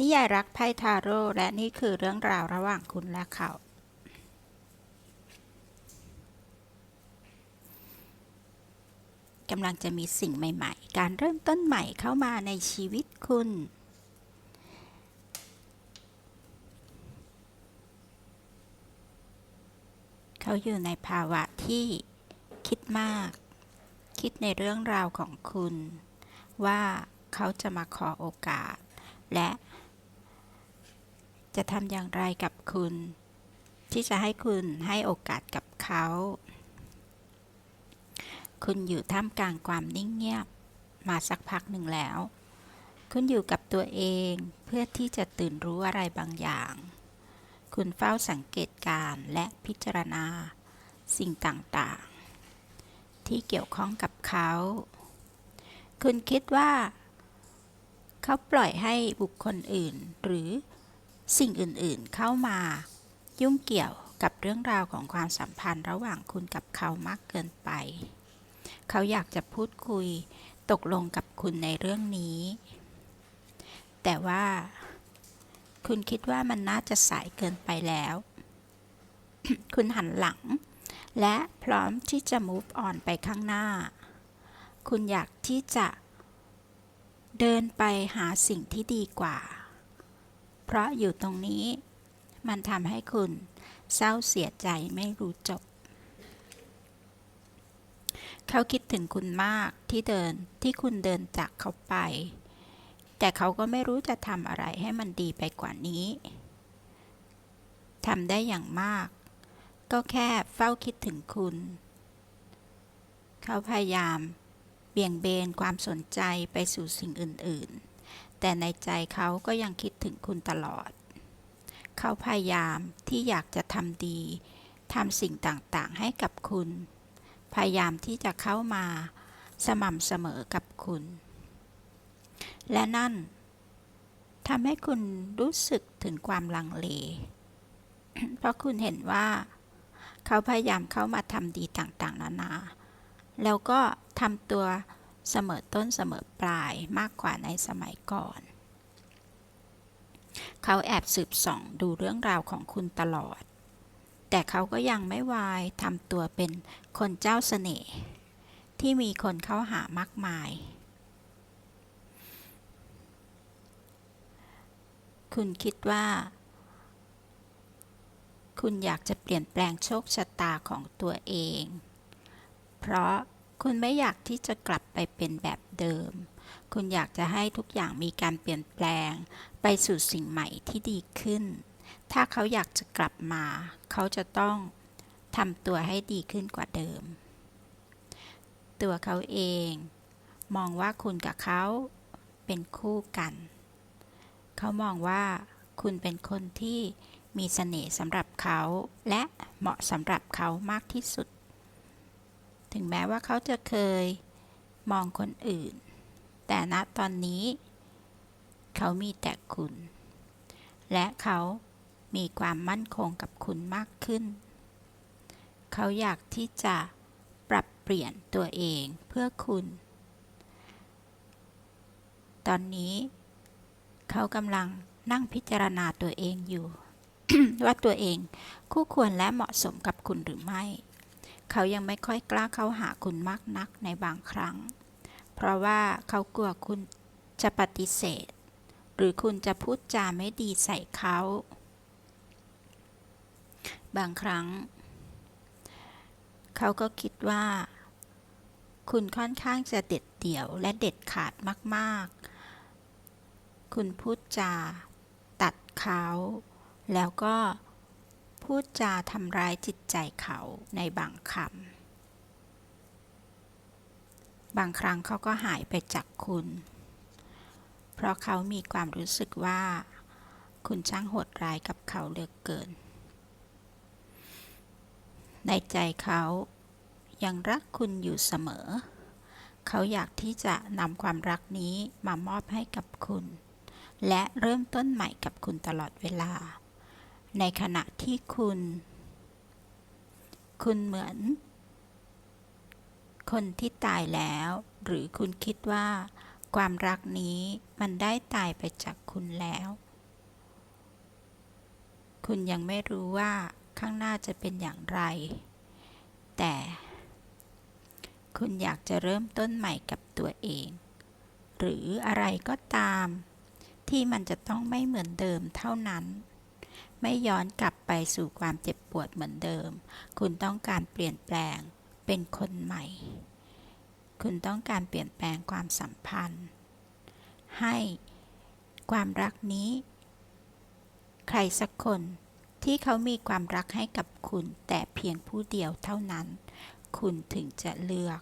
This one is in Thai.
นิยายรักไพ่ทาโร่และนี่คือเรื่องราวระหว่างคุณและเขา กำลังจะมีสิ่งใหม่ๆ การเริ่มต้นใหม่เข้ามาในชีวิตคุณ เขาอยู่ในภาวะที่คิดมาก คิดในเรื่องราวของคุณ ว่าเขาจะมาขอโอกาส และ จะทำอย่างไรกับคุณ ที่จะให้คุณให้โอกาสกับเขา คุณอยู่ท่ามกลางความนิ่งเงียบมาสักพักหนึ่งแล้ว คุณอยู่กับตัวเองเพื่อที่จะตื่นรู้อะไรบางอย่าง คุณเฝ้าสังเกตการและพิจารณา สิ่งต่างๆ ที่เกี่ยวข้องกับเขา คุณคิดว่า เขาปล่อยให้บุคคลอื่นหรือ สิ่งอื่นๆเข้ามายุ่งเกี่ยวกับเรื่องราวของความสัมพันธ์ระหว่างคุณกับเขามากเกินไป เขาอยากจะพูดคุยตกลงกับคุณในเรื่องนี้ แต่ว่า คุณคิดว่ามันน่าจะสายเกินไปแล้ว คุณหันหลัง และพร้อมที่จะ move on ไปข้างหน้า คุณอยากที่จะเดินไปหาสิ่งที่ดีกว่า ราะอยู่ตรงนี้ มันทำให้คุณเศร้าเสียใจไม่รู้จบ เขาคิดถึงคุณมากที่เดินที่คุณเดินจากเขาไป แต่เขาก็ไม่รู้จะทำอะไรให้มันดีไปกว่านี้ทำได้อย่างมาก ก็แค่เฝ้าคิดถึงคุณ เขาพยายามเบี่ยงเบนความสนใจไปสู่สิ่งอื่น ๆ แต่ในใจเขาก็ยังคิดถึงคุณตลอด เขาพยายามที่อยากจะทำดีทำสิ่งต่างๆให้กับคุณ พยายามที่จะเข้ามาสม่ำเสมอกับคุณ และนั่นทำให้คุณรู้สึกถึงความลังเล เพราะคุณเห็นว่า เขาพยายามเข้ามาทำดีต่างๆ นานา แล้วก็ทำตัว เสมอต้นเสมอปลายมากกว่าในสมัยก่อน เขาแอบสืบส่องดูเรื่องราวของคุณตลอด แต่เขาก็ยังไม่วายทำตัวเป็นคนเจ้าเสน่ห์ที่มีคนเข้าหามากมาย คุณคิดว่า คุณอยากจะเปลี่ยนแปลงโชคชะตาของตัวเอง เพราะ คุณไม่อยากที่จะกลับไปเป็นแบบเดิม คุณอยากจะให้ทุกอย่างมีการเปลี่ยนแปลง ไปสู่สิ่งใหม่ที่ดีขึ้น ถ้าเขาอยากจะกลับมา เขาจะต้องทำตัวให้ดีขึ้นกว่าเดิม ตัวเขาเอง มองว่าคุณกับเขาเป็นคู่กัน เขามองว่าคุณเป็นคนที่มีเสน่ห์สำหรับเขา และเหมาะสำหรับเขามากที่สุด ถึงแม้ว่าเขาจะเคยมองคนอื่น แต่ณตอนนี้ เขามีแต่คุณ และเขามีความมั่นคงกับคุณมากขึ้น เขาอยากที่จะปรับเปลี่ยนตัวเองเพื่อคุณ ตอนนี้ เขากำลังนั่งพิจารณาตัวเองอยู่ ว่าตัวเองคู่ควรและเหมาะสมกับคุณหรือไม่ เขายังไม่ค่อยกล้าเข้าหาคุณมากนักในบางครั้ง เพราะว่าเขากลัวคุณจะปฏิเสธ หรือคุณจะพูดจาไม่ดีใส่เขา บางครั้ง เขาก็คิดว่า คุณค่อนข้างจะเด็ดเดี่ยวและเด็ดขาดมากๆ คุณพูดจาตัดเขา แล้วก็ พูดจาทำร้ายจิตใจเขาในบางคำบางครั้งเขาก็หายไปจากคุณ เพราะเขามีความรู้สึกว่า คุณช่างโหดร้ายกับเขาเหลือเกิน ในใจเขายังรักคุณอยู่เสมอ เขาอยากที่จะนำความรักนี้มามอบให้กับคุณ และเริ่มต้นใหม่กับคุณตลอดเวลา ในขณะที่คุณ คุณเหมือน คนที่ตายแล้ว หรือคุณคิดว่า ความรักนี้มันได้ตายไปจากคุณแล้ว คุณยังไม่รู้ว่าข้างหน้าจะเป็นอย่างไร แต่ คุณอยากจะเริ่มต้นใหม่กับตัวเอง หรืออะไรก็ตาม ที่มันจะต้องไม่เหมือนเดิมเท่านั้น ไม่ย้อนกลับไปสู่ความเจ็บปวดเหมือนเดิม คุณต้องการเปลี่ยนแปลง เป็นคนใหม่ คุณต้องการเปลี่ยนแปลงความสัมพันธ์ ให้ความรักนี้ ใครสักคนที่เขามีความรักให้กับคุณแต่เพียงผู้เดียวเท่านั้น คุณถึงจะเลือก